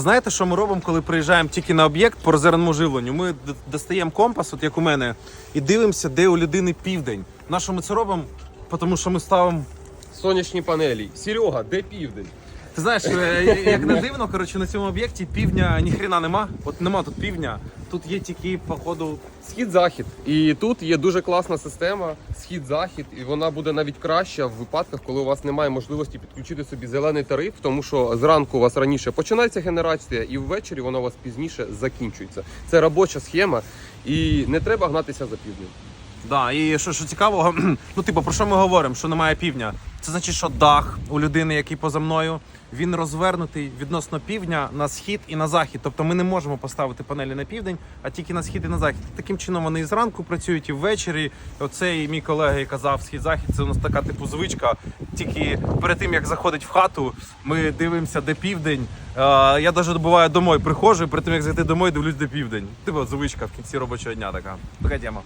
Знаєте, що ми робимо, коли приїжджаємо тільки на об'єкт по резервному живленню? Ми достаємо компас, от як у мене, і дивимося, де у людини південь. На що ми це робимо? Тому що ми ставимо. Сонячні панелі. Серега, де південь? Ти знаєш, е, як не дивно, коротше, на цьому об'єкті півдня ніхрена нема. От нема тут півдня. Тут є тільки, походу, Схід-захід. І тут є дуже класна система схід-захід, і вона буде навіть краща в випадках, коли у вас немає можливості підключити собі зелений тариф, тому що зранку у вас раніше починається генерація, і ввечері вона у вас пізніше закінчується. Це робоча схема, і не треба гнатися за півднем. Да, і що, що цікавого, ну типу, про що ми говоримо? Що немає півдня? Це значить, що дах у людини, який поза мною, він розвернутий відносно півдня на схід і на захід. Тобто ми не можемо поставити панелі на південь, а тільки на схід і на захід. Таким чином вони і зранку працюють, і ввечері. Оцей мій колега і казав, схід-захід це у нас така типу звичка. Тільки перед тим як заходить в хату, ми дивимося, де південь. Я навіть буває домой приходжу, і перед тим як зайти домой, дивлюсь, де південь. Типу звичка в кінці робочого дня така. Така тема.